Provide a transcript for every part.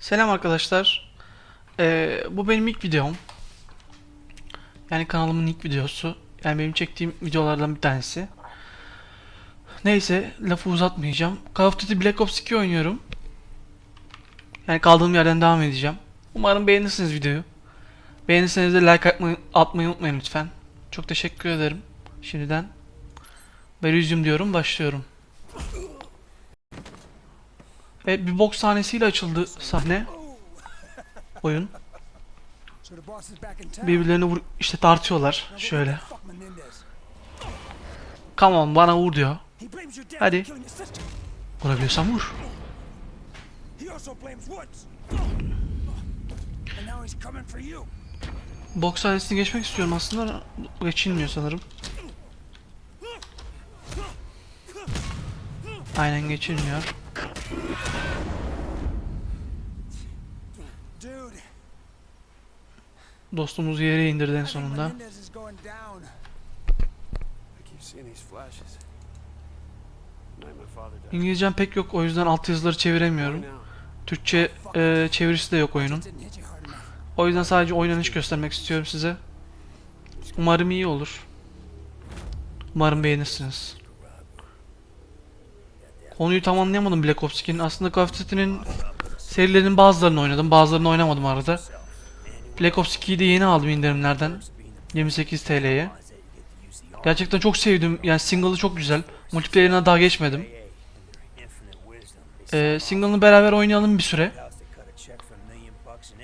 Selam arkadaşlar. Ee, bu benim ilk videom. Yani kanalımın ilk videosu. Yani benim çektiğim videolardan bir tanesi. Neyse lafı uzatmayacağım. Call of Duty Black Ops 2 oynuyorum. Yani kaldığım yerden devam edeceğim. Umarım beğenirsiniz videoyu. Beğenirseniz de like atmayı, atmayı unutmayın lütfen. Çok teşekkür ederim. Şimdiden. Resume diyorum başlıyorum. Evet bir boks sahnesiyle açıldı sahne. Oyun. Birbirlerini vur işte tartıyorlar. Şöyle. Come on bana vur diyor. Hadi. Vurabiliyorsan vur. Boks sahnesini geçmek istiyorum aslında. Geçilmiyor sanırım. Aynen geçilmiyor. Dude, Dostumuz yere indirdi en sonunda. İngilizcem pek yok o yüzden altyazıları çeviremiyorum. Türkçe e, çevirisi de yok oyunun. O yüzden sadece oynanış göstermek istiyorum size. Umarım iyi olur. Umarım beğenirsiniz. Konuyu tam anlayamadım Black Ops 2'nin. Aslında Call of Duty'nin serilerinin bazılarını oynadım. Bazılarını oynamadım arada. Black Ops 2'yi de yeni aldım indirimlerden. 28 TL'ye. Gerçekten çok sevdim. Yani single'ı çok güzel. Multiplayer'ına daha geçmedim. Ee, single'ını beraber oynayalım bir süre.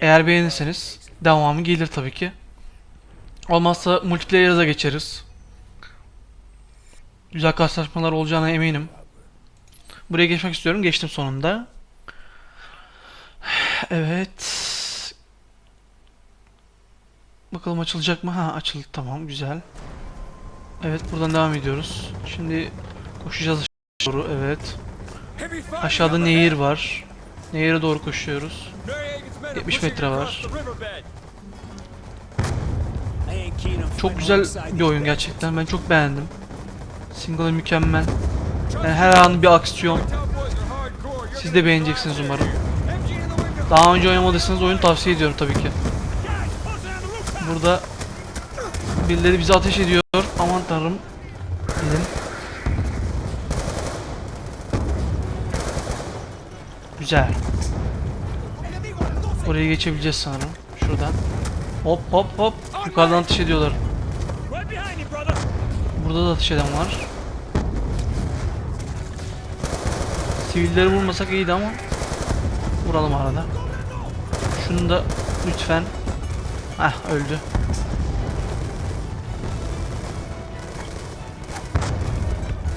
Eğer beğenirseniz devamı gelir tabii ki. Olmazsa multiplayer'a da geçeriz. Güzel karşılaşmalar olacağına eminim. Buraya geçmek istiyorum. Geçtim sonunda. Evet. Bakalım açılacak mı? Ha açıldı. Tamam güzel. Evet buradan devam ediyoruz. Şimdi koşacağız aşağı doğru. Evet. Aşağıda nehir var. Nehire doğru koşuyoruz. 70 metre var. Çok güzel bir oyun gerçekten. Ben çok beğendim. Single'ı mükemmel. Yani her an bir aksiyon. Siz de beğeneceksiniz umarım. Daha önce oynamadıysanız oyunu tavsiye ediyorum tabii ki. Burada birileri bize ateş ediyor. Aman tanrım. Gidin. Güzel. Buraya geçebileceğiz sanırım. Şuradan. Hop hop hop. Yukarıdan ateş ediyorlar. Burada da ateş eden var. Sivilleri vurmasak iyiydi ama vuralım arada. Şunu da lütfen. Heh öldü.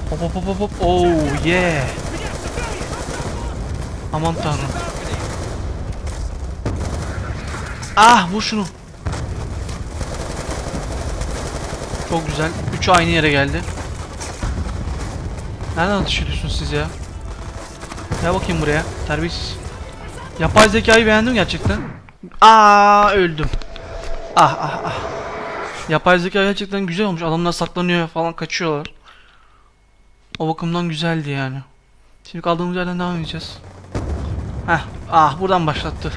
Hop hop hop hop. Oh yeah. Aman tanrım. Ah vur şunu. Çok güzel. Üçü aynı yere geldi. Nereden atış ediyorsunuz siz ya? Gel bakayım buraya. Terbiyesiz. Yapay zekayı beğendim gerçekten. Aa öldüm. Ah ah ah. Yapay zeka gerçekten güzel olmuş. Adamlar saklanıyor falan kaçıyorlar. O bakımdan güzeldi yani. Şimdi kaldığımız yerden devam edeceğiz. Heh. Ah buradan başlattı.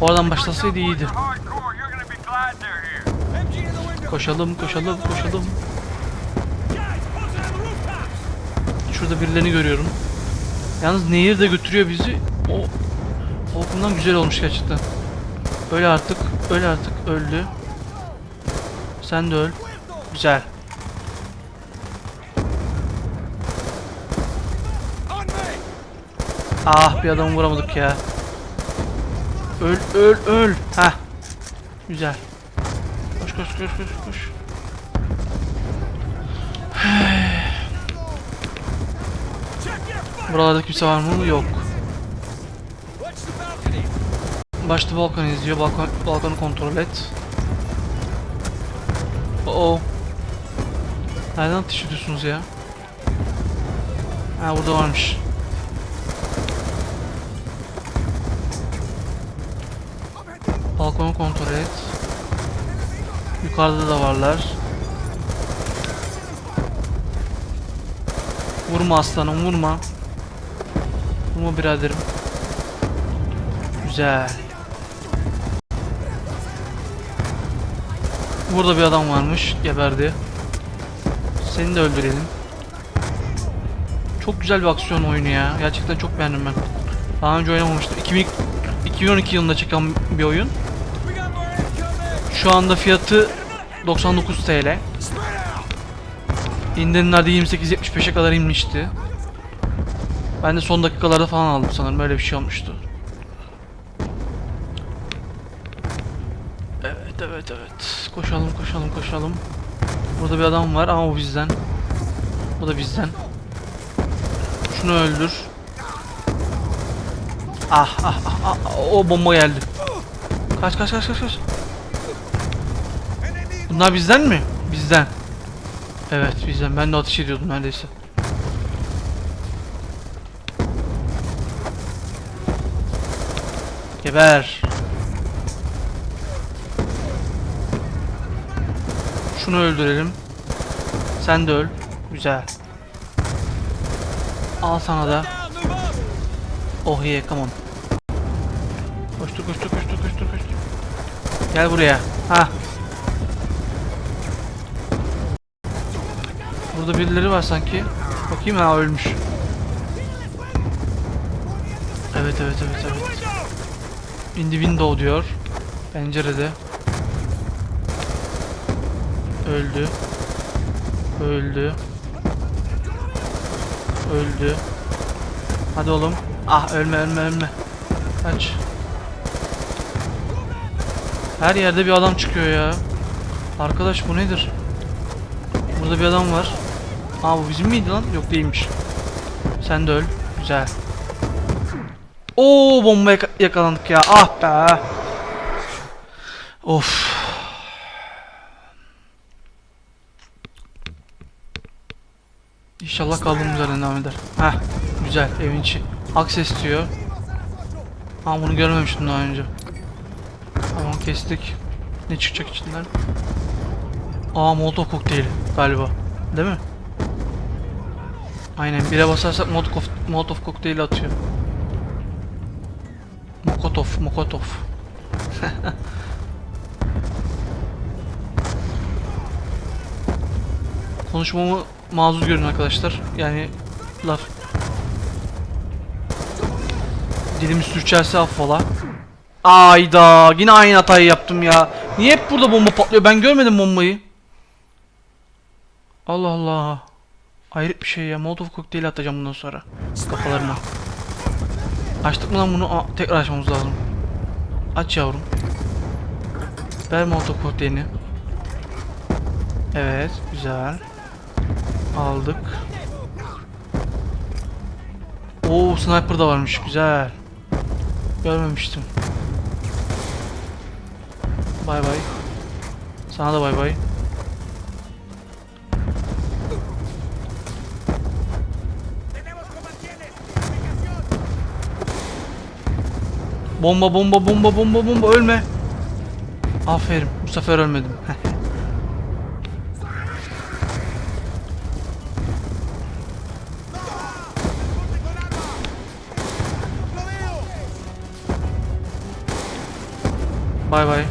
Oradan başlasaydı iyiydi. Koşalım, koşalım, koşalım. Şurada birilerini görüyorum. Yalnız nehir de götürüyor bizi. O, bakımdan güzel olmuş gerçekten. Öyle artık, öyle artık öldü. Sen de öl. Güzel. Ah bir adamı vuramadık ya. Öl öl öl. Ha. Güzel. Koş koş koş koş koş. Buralarda kimse var mı? Yok. Başta balkon izliyor. Balkon, balkonu kontrol et. Oo. Nereden ateş ediyorsunuz ya? Ha burada varmış. Balkonu kontrol et. Yukarıda da varlar. Vurma aslanım vurma. Vurma biraderim. Güzel. Burada bir adam varmış. Geberdi. Seni de öldürelim. Çok güzel bir aksiyon oyunu ya. Gerçekten çok beğendim ben. Daha önce oynamamıştım. 2000 2012 yılında çıkan bir oyun. Şu anda fiyatı 99 TL. İndirimlerde 28-75'e kadar inmişti. Ben de son dakikalarda falan aldım sanırım. Böyle bir şey olmuştu. Evet evet evet. Koşalım koşalım koşalım. Burada bir adam var ama o bizden. O da bizden. Şunu öldür. Ah ah ah, ah o bomba geldi. Kaç kaç kaç kaç kaç. Bunlar bizden mi? Bizden. Evet bizden. Ben de ateş ediyordum neredeyse. Geber. Şunu öldürelim. Sen de öl. Güzel. Al sana da. Oh yeah, come on. Koştur koştur koştur koştur koştur. Gel buraya. Ha. Burada birileri var sanki. Bakayım ha ölmüş. Evet evet evet evet. In the window diyor. Pencerede. Öldü. Öldü. Öldü. Hadi oğlum. Ah ölme ölme ölme. Kaç. Her yerde bir adam çıkıyor ya. Arkadaş bu nedir? Burada bir adam var. Aa bu bizim miydi lan? Yok değilmiş. Sen de öl. Güzel. Oo bomba yaka- yakalandık ya. Ah be. Of. İnşallah kaldığımız yerden devam eder. Heh. Güzel. Evin içi. Akses diyor. Ha bunu görmemiştim daha önce. Tamam kestik. Ne çıkacak içinden? Aa molotov kokteyli galiba. Değil mi? Aynen bire basarsak molotov, molotov kokteyli atıyor. Mokotov, Mokotov. Konuşmamı mazur görün arkadaşlar. Yani laf. Dilimi sürçerse affola. Ayda yine aynı hatayı yaptım ya. Niye hep burada bomba patlıyor? Ben görmedim bombayı. Allah Allah. Hayret bir şey ya. Molotov kokteyli atacağım bundan sonra. Kafalarına. Açtık mı lan bunu? Aa, tekrar açmamız lazım. Aç yavrum. Ver molotov kokteylini. Evet. Güzel. Aldık. Oo sniper da varmış. Güzel. Görmemiştim. Bay bay. Sana da bay bay. Bomba bomba bomba bomba bomba ölme. Aferin. Bu sefer ölmedim. Bay bay.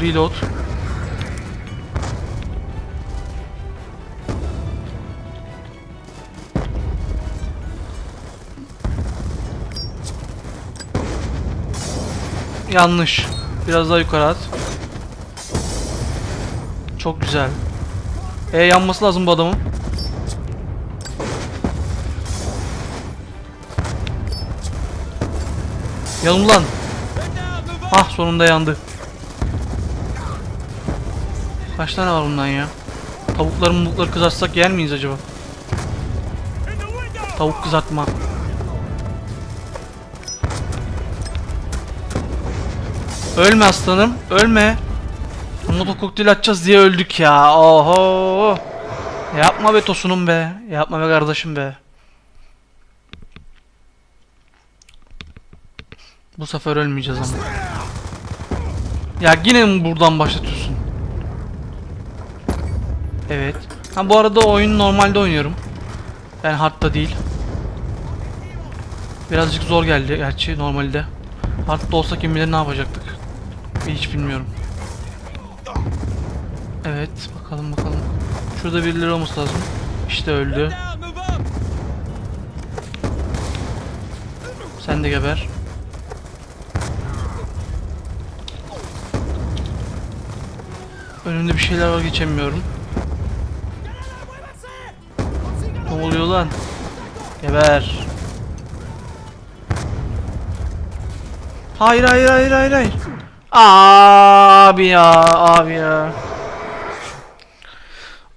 Reload. Yanlış. Biraz daha yukarı at. Çok güzel. E yanması lazım bu adamın. Yanım lan. Ah sonunda yandı. Kaç tane var bundan ya? Tavukları mumukları kızartsak yer miyiz acaba? Tavuk kızartma. Ölme aslanım, ölme. Moto kokteyl atacağız diye öldük ya. Oho. Yapma be tosunum be. Yapma be kardeşim be. Bu sefer ölmeyeceğiz ama. Ya yine mi buradan başlatıyorsun? Evet. Ha bu arada oyunu normalde oynuyorum. Yani hardta değil. Birazcık zor geldi gerçi normalde. Hard'da olsa kim bilir ne yapacaktık. Hiç bilmiyorum. Evet bakalım bakalım. Şurada birileri olması lazım. İşte öldü. Sen de geber. Önümde bir şeyler var geçemiyorum. Ne oluyor lan? Geber. Hayır hayır hayır hayır hayır. Abi ya abi ya.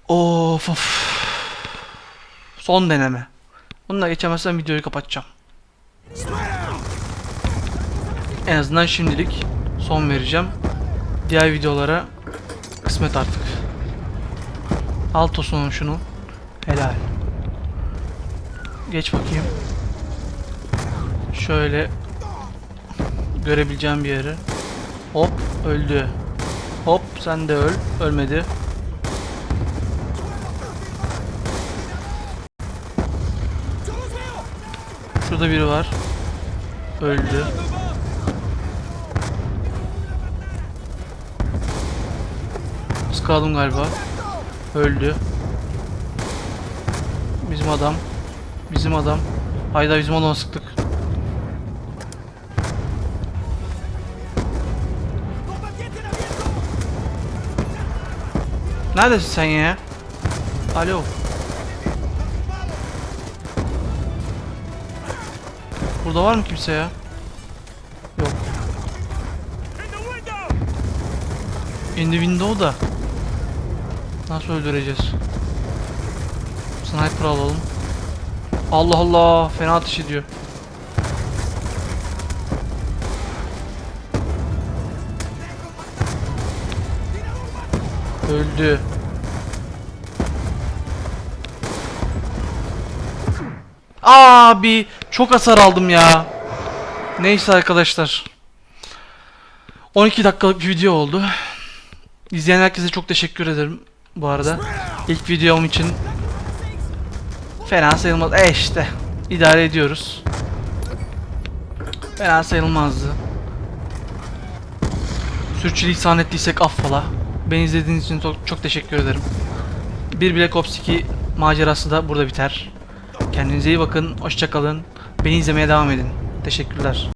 Of of. Son deneme. Bununla geçemezsem videoyu kapatacağım. En azından şimdilik son vereceğim. Diğer videolara kısmet artık. Alt olsun şunu. Helal. Geç bakayım. Şöyle görebileceğim bir yere. Hop öldü. Hop sen de öl. Ölmedi. Şurada biri var. Öldü. Sıkalım galiba. Öldü. Bizim adam. Bizim adam. Hayda bizim adamı sıktık. Neredesin sen ya? Alo. Burada var mı kimse ya? Yok. In the window! Da. Nasıl öldüreceğiz? Sniper alalım. Allah Allah fena ateş ediyor. Öldü. Abi çok hasar aldım ya. Neyse arkadaşlar. 12 dakikalık bir video oldu. İzleyen herkese çok teşekkür ederim bu arada. İlk videom için fena sayılmaz. E işte idare ediyoruz. Fena sayılmazdı. Sürçülisan ettiysek affola. Beni izlediğiniz için çok, teşekkür ederim. Bir Black Ops 2 macerası da burada biter. Kendinize iyi bakın. Hoşçakalın. Beni izlemeye devam edin. Teşekkürler.